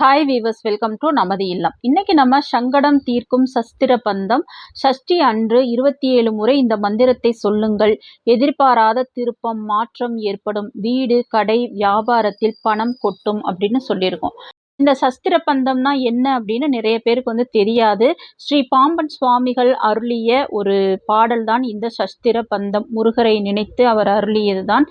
Hi viewers welcome to நமது இல்லம். இன்னைக்கு நம்ம சங்கடம் தீர்க்கும் சஸ்திர பந்தம் சஷ்டி அன்று இருபத்தி ஏழு முறை இந்த மந்திரத்தை சொல்லுங்கள். எதிர்பாராத திருப்பம் மாற்றம் ஏற்படும். வீடு கடை வியாபாரத்தில் பணம் கொட்டும் அப்படின்னு சொல்லியிருக்கோம். இந்த சஸ்திர பந்தம்னா என்ன அப்படின்னு நிறைய பேருக்கு வந்து தெரியாது. ஸ்ரீ பாம்பன் சுவாமிகள் அருளிய ஒரு பாடல் தான் இந்த சஸ்திர பந்தம். முருகரை நினைத்து அவர் அருளியது தான்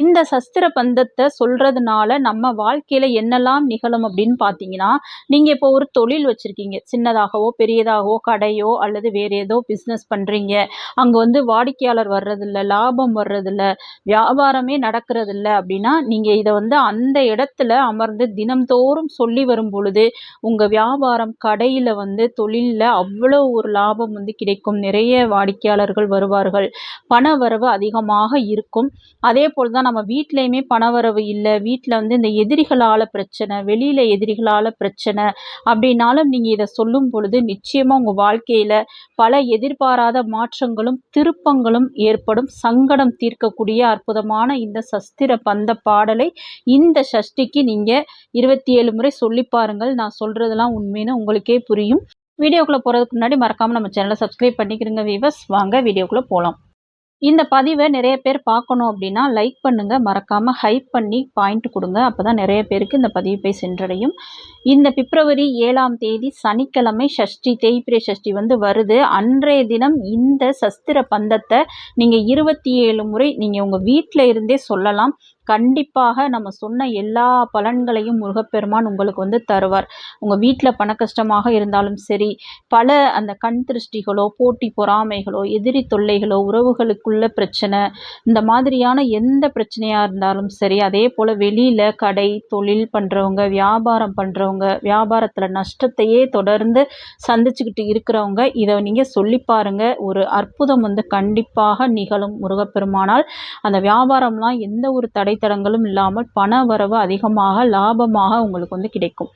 இந்த சஸ்திர பந்தத்தை சொல்கிறதுனால நம்ம வாழ்க்கையில் என்னெல்லாம் நிகழும் அப்படின்னு பார்த்தீங்கன்னா நீங்கள் இப்போ ஒரு தொழில் வச்சுருக்கீங்க. சின்னதாகவோ பெரியதாகவோ கடையோ அல்லது வேறு ஏதோ பிஸ்னஸ் பண்ணுறீங்க அங்கே வந்து வாடிக்கையாளர் வர்றதில்ல லாபம் வர்றதில்ல வியாபாரமே நடக்கிறதில்ல அப்படின்னா நீங்கள் இதை வந்து அந்த இடத்துல அமர்ந்து தினம்தோறும் சொல்லி வரும் பொழுது உங்கள் வியாபாரம் கடையில் வந்து தொழிலில் அவ்வளோ ஒரு லாபம் வந்து கிடைக்கும். நிறைய வாடிக்கையாளர்கள் வருவார்கள். பண வரவு அதிகமாக இருக்கும். அதே போல் தான் நம்ம வீட்லேயுமே பணவரவு இல்லை வீட்டில் வந்து இந்த எதிரிகளால் பிரச்சனை வெளியில் எதிரிகளால் பிரச்சனை அப்படின்னாலும் நீங்கள் இதை சொல்லும் பொழுது நிச்சயமாக உங்கள் வாழ்க்கையில் பல எதிர்பாராத மாற்றங்களும் திருப்பங்களும் ஏற்படும். சங்கடம் தீர்க்கக்கூடிய அற்புதமான இந்த சஸ்திர பந்த பாடலை இந்த சஷ்டிக்கு நீங்கள் இருபத்தி ஏழு முறை சொல்லி பாருங்கள். நான் சொல்கிறதெல்லாம் உண்மைன்னு உங்களுக்கே புரியும். வீடியோக்குள்ளே போகிறதுக்கு முன்னாடி மறக்காமல் நம்ம சேனலை சப்ஸ்கிரைப் பண்ணிக்கிறங்க வீவர்ஸ் வாங்க வீடியோக்குள்ளே போகலாம் இந்த பதிவை நிறைய பேர் பார்க்கணும் அப்படின்னா லைக் பண்ணுங்கள் மறக்காமல் ஹைப் பண்ணி பாயிண்ட் கொடுங்க. அப்போ தான் நிறைய பேருக்கு இந்த பதிவு போய் சென்றடையும். இந்த பிப்ரவரி ஏழாம் தேதி சனிக்கிழமை சஷ்டி தேய்பிரிய சஷ்டி வந்து வருது. அன்றைய தினம் இந்த சஸ்திர பந்தத்தை நீங்கள் இருபத்தி ஏழு முறை நீங்கள் உங்கள் வீட்டில் இருந்தே சொல்லலாம். கண்டிப்பாக நம்ம சொன்ன எல்லா பலன்களையும் முருகப்பெருமான் உங்களுக்கு வந்து தருவார். உங்கள் வீட்டில் பண கஷ்டமாக இருந்தாலும் சரி பல அந்த கண் திருஷ்டிகளோ போட்டி பொறாமைகளோ எதிரி தொல்லைகளோ உறவுகளுக்குள்ள பிரச்சனை இந்த மாதிரியான எந்த பிரச்சனையாக இருந்தாலும் சரி அதே போல் வெளியில் கடை தொழில் பண்ணுறவங்க வியாபாரம் பண்ணுறவங்க வியாபாரத்தில் நஷ்டத்தையே தொடர்ந்து சந்திச்சுக்கிட்டு இருக்கிறவங்க இதை நீங்கள் சொல்லி பாருங்கள் ஒரு அற்புதம் வந்து கண்டிப்பாக நிகழும் முருகப்பெருமானால். அந்த வியாபாரம்லாம் எந்த ஒரு தடை வழித்தடங்களும் இல்லாமல் பண வரவு அதிகமாக லாபமாக உங்களுக்கு வந்து கிடைக்கும்.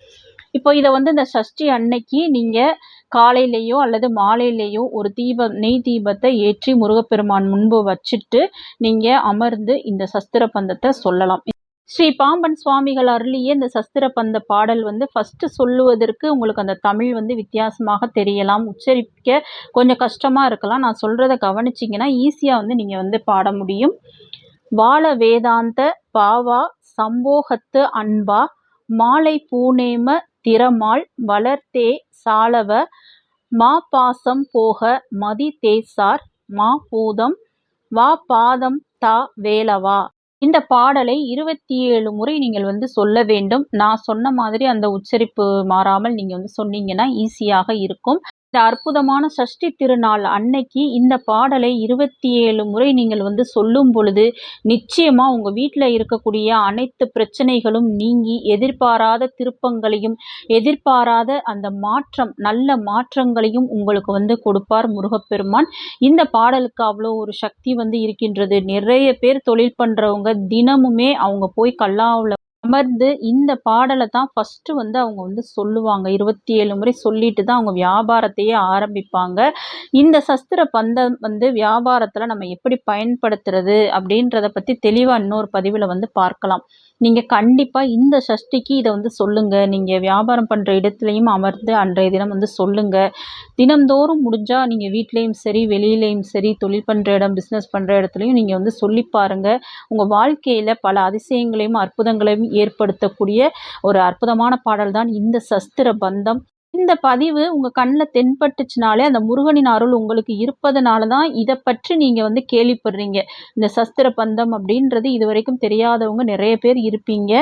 இப்போ இதை வந்து இந்த சஷ்டி அன்னைக்கு நீங்கள் காலையிலேயோ அல்லது மாலையிலேயோ ஒரு தீபம் நெய் தீபத்தை ஏற்றி முருகப்பெருமான் முன்பு வச்சுட்டு நீங்கள் அமர்ந்து இந்த சஸ்திர பந்தத்தை சொல்லலாம். ஸ்ரீ பாம்பன் சுவாமிகள் அருளிய இந்த சஸ்திர பந்த பாடல் வந்து ஃபஸ்ட்டு சொல்லுவதற்கு உங்களுக்கு அந்த தமிழ் வந்து வித்தியாசமாக தெரியலாம். உச்சரிக்க கொஞ்சம் கஷ்டமாக இருக்கலாம். நான் சொல்கிறத கவனிச்சிங்கன்னா ஈஸியாக வந்து நீங்கள் வந்து பாட முடியும். வாழ வேதாந்த பாவா சம்போகத்து அன்பா மாலை பூநேம திறமால் வளர்த்தே சாலவ மா பாசம் போக மதி தேசார் மா பூதம் வா பாதம் தா வேலவா. இந்த பாடலை இருபத்தி ஏழு முறை நீங்கள் வந்து சொல்ல வேண்டும். நான் சொன்ன மாதிரி அந்த உச்சரிப்பு மாறாமல் நீங்கள் வந்து சொன்னீங்கன்னா ஈஸியாக இருக்கும். இந்த அற்புதமான சஷ்டி திருநாள் அன்னைக்கு இந்த பாடலை இருபத்தி ஏழு முறை நீங்கள் வந்து சொல்லும் பொழுது நிச்சயமாக உங்கள் வீட்டில் இருக்கக்கூடிய அனைத்து பிரச்சனைகளும் நீங்கி எதிர்பாராத திருப்பங்களையும் எதிர்பாராத அந்த மாற்றம் நல்ல மாற்றங்களையும் உங்களுக்கு வந்து கொடுப்பார் முருகப்பெருமான். இந்த பாடலுக்கு அவ்வளோ ஒரு சக்தி வந்து இருக்கின்றது. நிறைய பேர் தொழில் பண்ணுறவங்க தினமுமே அவங்க போய் கல்லாவில் அமர்ந்து இந்த பாடலை தான் ஃபஸ்ட்டு வந்து அவங்க வந்து சொல்லுவாங்க. இருபத்தி ஏழு முறை சொல்லிட்டு தான் அவங்க வியாபாரத்தையே ஆரம்பிப்பாங்க. இந்த சஸ்திர பந்தம் வந்து வியாபாரத்தில் நம்ம எப்படி பயன்படுத்துறது அப்படின்றத பற்றி தெளிவாக இன்னொரு பதிவில் வந்து பார்க்கலாம். நீங்கள் கண்டிப்பாக இந்த சஷ்டிக்கு இதை வந்து சொல்லுங்கள் நீங்கள் வியாபாரம் பண்ணுற இடத்துலையும் அமர்ந்து அன்றைய தினம் வந்து சொல்லுங்கள் தினம்தோறும் முடிஞ்சால் நீங்கள் வீட்லேயும் சரி வெளியிலையும் சரி தொழில் பண்ணுற இடம் பிஸ்னஸ் பண்ணுற இடத்துலையும் நீங்கள் வந்து சொல்லி பாருங்கள் உங்கள் வாழ்க்கையில் பல அதிசயங்களையும் அற்புதங்களையும் ஏற்படுத்தக்கூடிய ஒரு அற்புதமான பாடல் தான் இந்த சஸ்திர பந்தம். இந்த பதிவு உங்கள் கண்ணில் தென்பட்டுச்சுனாலே அந்த முருகனின் அருள் உங்களுக்கு இருப்பதனால தான் இதை பற்றி நீங்கள் வந்து கேள்விப்படுறீங்க. இந்த சஸ்திர பந்தம் அப்படின்றது இது வரைக்கும் தெரியாதவங்க நிறைய பேர் இருப்பீங்க.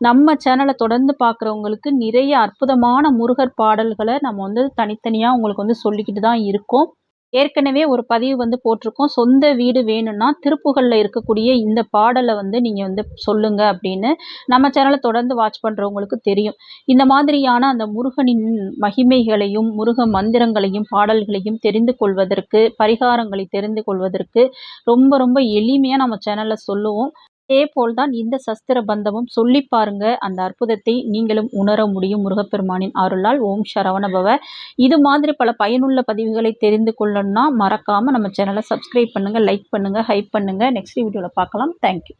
நம்ம சேனலை தொடர்ந்து பார்க்குறவங்களுக்கு நிறைய அற்புதமான முருகர் பாடல்களை நம்ம வந்து தனித்தனியாக உங்களுக்கு வந்து சொல்லிக்கிட்டு தான் இருக்கோம். ஏற்கனவே ஒரு பதிவு வந்து போட்டிருக்கோம். சொந்த வீடு வேணும்னா திருப்புகளில் இருக்கக்கூடிய இந்த பாடலை வந்து நீங்கள் வந்து சொல்லுங்க அப்படின்னு நம்ம சேனலை தொடர்ந்து வாட்ச் பண்ணுறவங்களுக்கு தெரியும். இந்த மாதிரியான அந்த முருகனின் மகிமைகளையும் முருக மந்திரங்களையும் பாடல்களையும் தெரிந்து கொள்வதற்கு பரிகாரங்களை தெரிந்து கொள்வதற்கு ரொம்ப ரொம்ப எளிமையாக நம்ம சேனலில் சொல்லுவோம். அதே போல்தான் இந்த சஸ்திர பந்தமும் சொல்லி பாருங்க. அந்த அற்புதத்தை நீங்களும் உணர முடியும் முருகப்பெருமானின் அருளால். ஓம் சரவணபவ. இது மாதிரி பல பயனுள்ள பதிவுகளை தெரிந்து கொள்ளணும்னா மறக்காமல் நம்ம சேனலை சப்ஸ்கிரைப் பண்ணுங்கள் லைக் பண்ணுங்கள் ஹைப் பண்ணுங்கள் நெக்ஸ்ட் வீடியோவில் பார்க்கலாம். தேங்க்யூ